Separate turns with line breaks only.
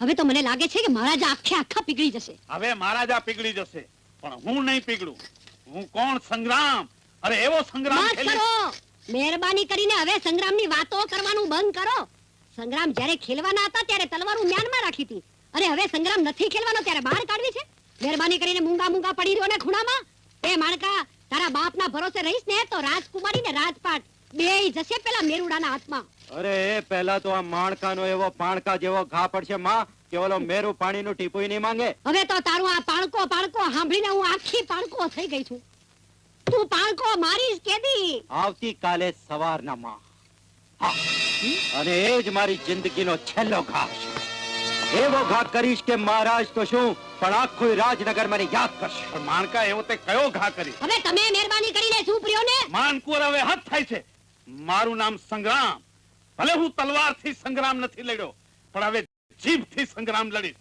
હવે તો મને લાગે છે કે મહારાજા આખે આખા પીગળી જશે.
હવે મહારાજા પીગળી જશે. પણ હું નહીં પીગળું. હું કોણ સંગ્રામ? અરે એવો સંગ્રામ
કરો. મહેરબાની કરીને હવે સંગ્રામની વાતો કરવાનું બંધ કરો. સંગ્રામ જ્યારે ખેલવાના હતા ત્યારે તલવારો મ્યાનમાં રાખી હતી. અને હવે સંગ્રામ નથી ખેલવાનો ત્યારે બહાર કાઢવી છે. મહેરબાની કરીને મૂંગા મૂંગા પડી રહ્યો ને ખૂણામાં. એ માણકા તારા બાપના ભરોસે રહીશ ને તો રાજકુમારી ને રાજપાટ બે જશે પેલા મેરુડાના હાથમાં.
અરે એ પહેલા તો આ માણકાનો એવો પાણકા જેવો ઘા પડશે માં કે ઓલો મેરું પાણીનું ટીપુય નહીં માંગે.
હવે તો તારું આ પાણકો પાણકો સાંભળીને હું આખી પાણકો થઈ ગઈ છું. તું પાણકો મારીશ કેદી?
આવતીકાલે સવારના માં. અને એ જ મારી જિંદગીનો છેલ્લો ઘા છે. એવો ઘા કરીશ કે મહારાજ તો શું પણ આખું રાજનગર મને યાદ કરશે.
પણ માણકા એવો તે કયો ઘા કરી
હવે તમે મહેરબાની કરીને શું પ્રિયો ને
માનકુર હવે હદ થાય છે. મારું નામ સંગ્રામ. ભલે હું તલવારથી સંગ્રામ નથી લડ્યો પણ હવે જીભથી સંગ્રામ લડીશ.